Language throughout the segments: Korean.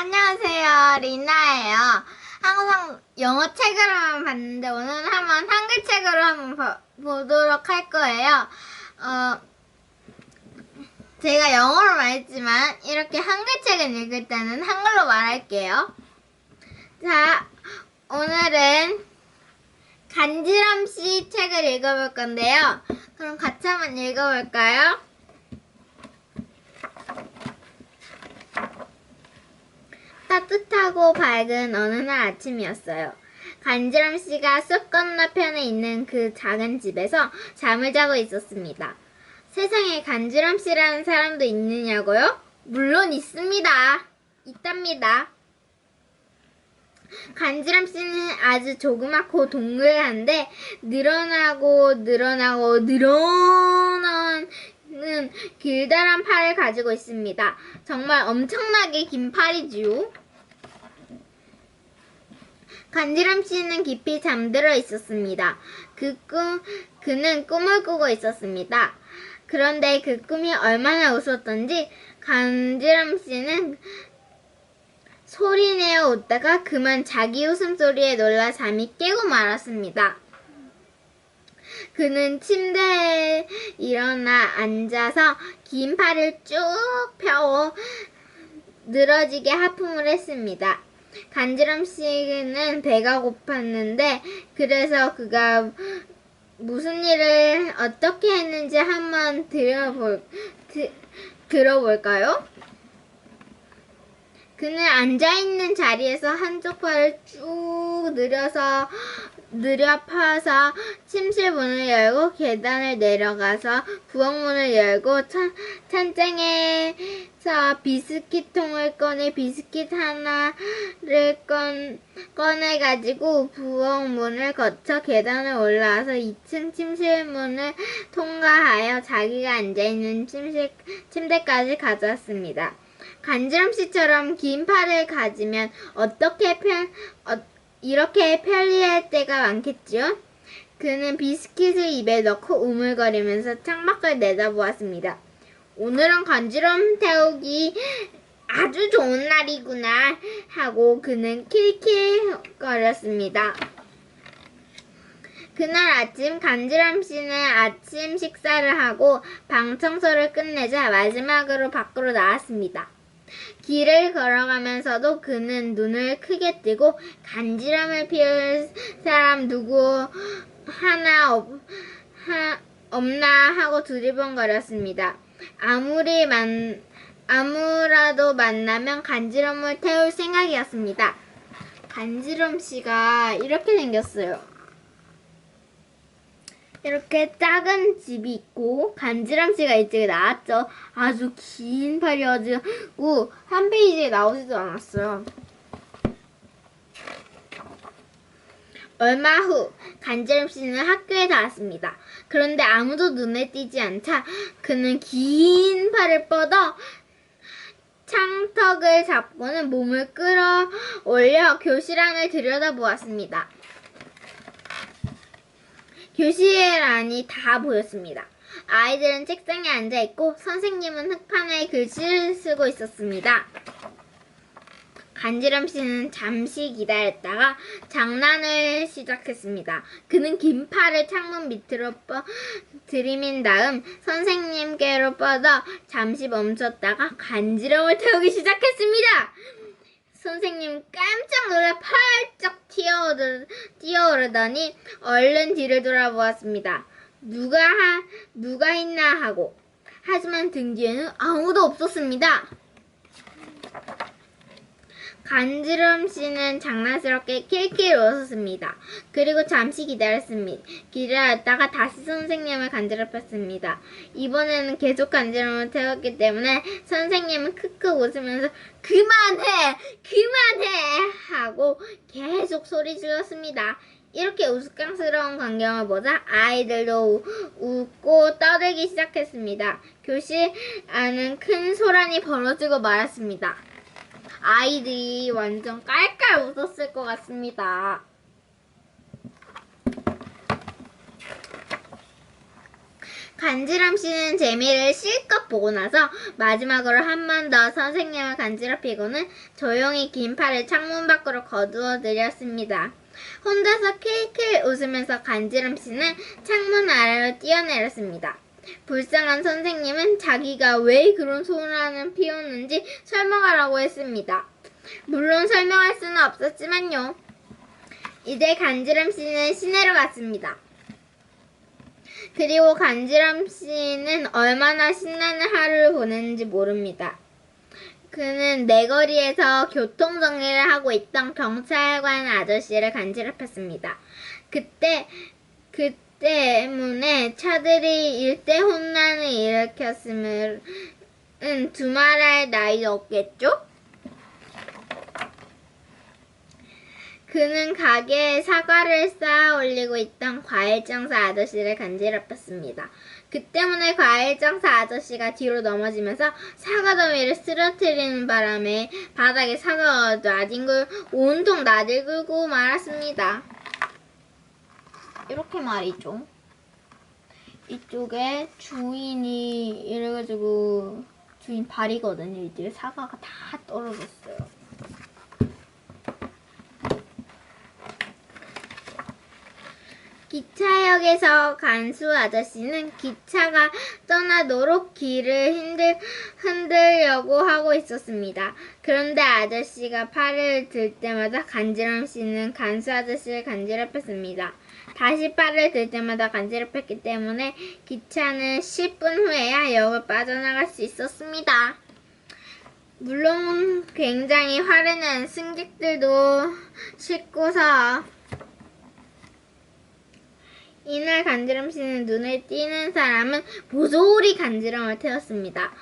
안녕하세요. 리나예요. 항상 영어 책으로만 봤는데 오늘은 한번 한글 책으로 한번 봐- 보도록 할 거예요. 어, 제가 영어로 말했지만 이렇게 한글 책을 읽을 때는 한글로 말할게요. 자, 오늘은 간지럼 씨 책을 읽어볼 건데요. 그럼 같이 한번 읽어볼까요? 따뜻하고 밝은 어느 날 아침이었어요. 간지럼 씨가 숲 건너편에 있는 그 작은 집에서 잠을 자고 있었습니다. 세상에 간지럼 씨라는 사람도 있느냐고요? 물론 있습니다. 있답니다. 간지럼 씨는 아주 조그맣고 동글한데 늘어나고 늘어나고 늘어나는 길다란 팔을 가지고 있습니다. 정말 엄청나게 긴 팔이지요. 간지럼 씨는 깊이 잠들어 있었습니다. 그 꿈, 그는 꿈을 꾸고 있었습니다. 그런데 그 꿈이 얼마나 웃었던지 간지럼 씨는 소리내어 웃다가 그만 자기 웃음소리에 놀라 잠이 깨고 말았습니다. 그는 침대에 일어나 앉아서 긴 팔을 쭉 펴고 늘어지게 하품을 했습니다. 간지럼 씨는 배가 고팠는데 그래서 그가 무슨 일을 어떻게 했는지 한번 들어볼 드, 들어볼까요? 그는 앉아있는 자리에서 한쪽 팔을 쭉 늘려서 느려 펴서 침실 문을 열고 계단을 내려가서 부엌문을 열고 찬, 찬장에서 비스킷통을 꺼내 비스킷 하나를 꺼, 꺼내가지고 부엌문을 거쳐 계단을 올라와서 2층 침실 문을 통과하여 자기가 앉아있는 침실, 침대까지 가져왔습니다. 간지럼 씨처럼 긴 팔을 가지면 어떻게 편, 어, 이렇게 편리할 때가 많겠죠? 그는 비스킷을 입에 넣고 우물거리면서 창밖을 내다보았습니다. 오늘은 간지럼 태우기 아주 좋은 날이구나 하고 그는 킬킬거렸습니다. 그날 아침 간지럼 씨는 아침 식사를 하고 방 청소를 끝내자 마지막으로 밖으로 나왔습니다. 길을 걸어가면서도 그는 눈을 크게 뜨고 간지럼을 피울 사람 누구 하나 없, 하, 없나 하고 두리번거렸습니다. 아무리 만, 아무라도 만나면 간지럼을 태울 생각이었습니다. 간지럼 씨가 이렇게 생겼어요. 이렇게 작은 집이 있고 간지람 씨가 일찍 나왔죠. 아주 긴 팔이어가지고 한 페이지에 나오지도 않았어요. 얼마 후 간지람 씨는 학교에 닿았습니다. 그런데 아무도 눈에 띄지 않자 그는 긴 팔을 뻗어 창턱을 잡고는 몸을 끌어 올려 교실 안을 들여다보았습니다. 교실 안이 다 보였습니다. 아이들은 책상에 앉아 있고 선생님은 흑판에 글씨를 쓰고 있었습니다. 간지럼 씨는 잠시 기다렸다가 장난을 시작했습니다. 그는 긴 팔을 창문 밑으로 뻗 들이민 다음 선생님께로 뻗어 잠시 멈췄다가 간지럼을 태우기 시작했습니다. 선생님 깜짝 놀라 튀어오르, 뛰어오르더니 얼른 뒤를 돌아보았습니다. 누가 하, 누가 있나 하고 하지만 등 뒤에는 아무도 없었습니다. 간지럼 씨는 장난스럽게 킬킬 웃었습니다. 그리고 잠시 기다렸습니다. 기다렸다가 다시 선생님을 간지럽혔습니다. 이번에는 계속 간지럼을 태웠기 때문에 선생님은 크크 웃으면서 그만해! 그만해! 하고 계속 소리 질렀습니다. 이렇게 우스꽝스러운 광경을 보자 아이들도 우- 웃고 떠들기 시작했습니다. 교실 안은 큰 소란이 벌어지고 말았습니다. 아이들이 완전 깔깔 웃었을 것 같습니다. 간지럼 씨는 재미를 실컷 보고 나서 마지막으로 한 번 더 선생님을 간지럽히고는 조용히 긴 팔을 창문 밖으로 거두어 들였습니다. 혼자서 킬킬 웃으면서 간지럼 씨는 창문 아래로 뛰어내렸습니다. 불쌍한 선생님은 자기가 왜 그런 소란을 피웠는지 설명하라고 했습니다. 물론 설명할 수는 없었지만요. 이제 간지럼 씨는 시내로 갔습니다. 그리고 간지럼 씨는 얼마나 신나는 하루를 보냈는지 모릅니다. 그는 내거리에서 교통정리를 하고 있던 경찰관 아저씨를 간지럽혔습니다. 그때, 그 때문에 차들이 일대 혼란을 일으켰음은 두말할 나위 없겠죠? 그는 가게에 사과를 쌓아 올리고 있던 과일 장사 아저씨를 간지럽혔습니다. 그 때문에 과일 장사 아저씨가 뒤로 넘어지면서 사과 더미를 쓰러뜨리는 바람에 바닥에 사과가 나뒹굴 온통 나들고 말았습니다. 이렇게 말이죠. 이쪽에 주인이 이래가지고 주인 발이거든요. 이제 사과가 다 떨어졌어요. 기차역에서 간수 아저씨는 기차가 떠나도록 길을 흔들, 흔들려고 하고 있었습니다. 그런데 아저씨가 팔을 들 때마다 간지럼 씨는 간수 아저씨를 간지럽혔습니다. 다시 팔을 들 때마다 간지럽혔기 때문에 기차는 10분 후에야 역을 빠져나갈 수 있었습니다. 물론 굉장히 화를 낸 승객들도 싣고서 이날 간지럼 씨는 눈에 띄는 사람은 모조리 간지럼을 태웠습니다.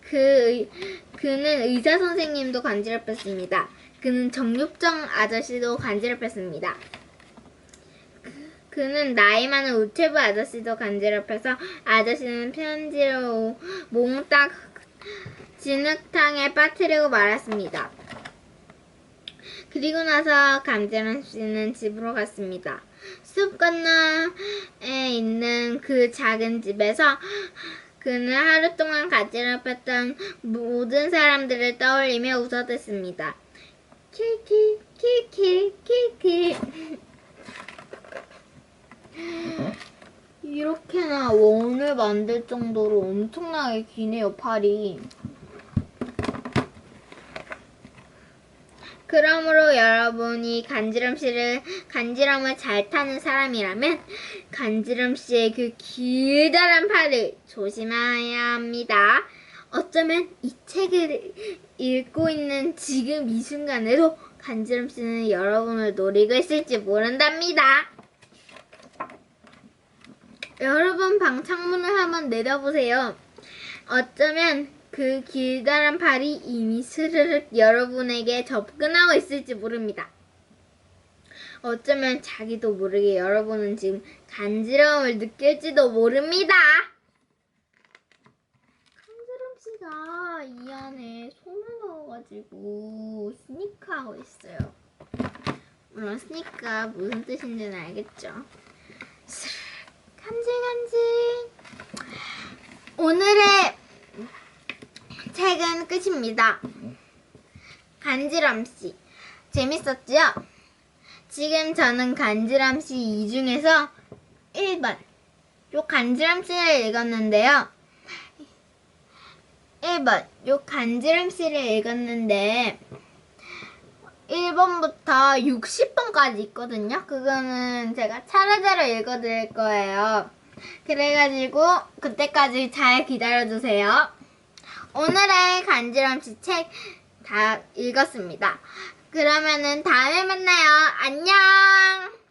그, 그는 의사 선생님도 간지럽혔습니다. 그는 정육정 아저씨도 간지럽혔습니다. 그- 그는 나이 많은 우체부 아저씨도 간지럽혀서 아저씨는 편지로 몽딱 진흙탕에 빠뜨리고 말았습니다. 그리고 나서 감자람 씨는 집으로 갔습니다. 숲 건너에 있는 그 작은 집에서 그는 하루 동안 간지럽혔던 모든 사람들을 떠올리며 웃어댔습니다. 킬킬 킬킬 킬킬 이렇게나 원을 만들 정도로 엄청나게 기네요 팔이. 그러므로 여러분이 간지럼 씨를 간지럼을 잘 타는 사람이라면 간지럼 씨의 그 길다란 팔을 조심해야 합니다. 어쩌면 이 책을 읽고 있는 지금 이 순간에도 간지럼 씨는 여러분을 노리고 있을지 모른답니다. 여러분 방 창문을 한번 내려보세요. 어쩌면 그 길다란 팔이 이미 스르륵 여러분에게 접근하고 있을지 모릅니다. 어쩌면 자기도 모르게 여러분은 지금 간지러움을 느낄지도 모릅니다. 간지럼 씨가 이 안에 손을 넣어가지고 스니커하고 있어요. 물론 스니커 무슨 뜻인지는 알겠죠? 스르륵 간질간질 오늘의 책은 끝입니다. 간지럼 씨. 재밌었죠? 지금 저는 간지럼 씨이 중에서 1번. 요 간지럼 씨를 읽었는데요. 1번. 요 간지럼 씨를 읽었는데 1번부터 60번까지 있거든요. 그거는 제가 차례대로 읽어드릴 거예요. 그래가지고 그때까지 잘 기다려주세요. 오늘의 간지럼씨 책다 읽었습니다. 그러면은 다음에 만나요. 안녕!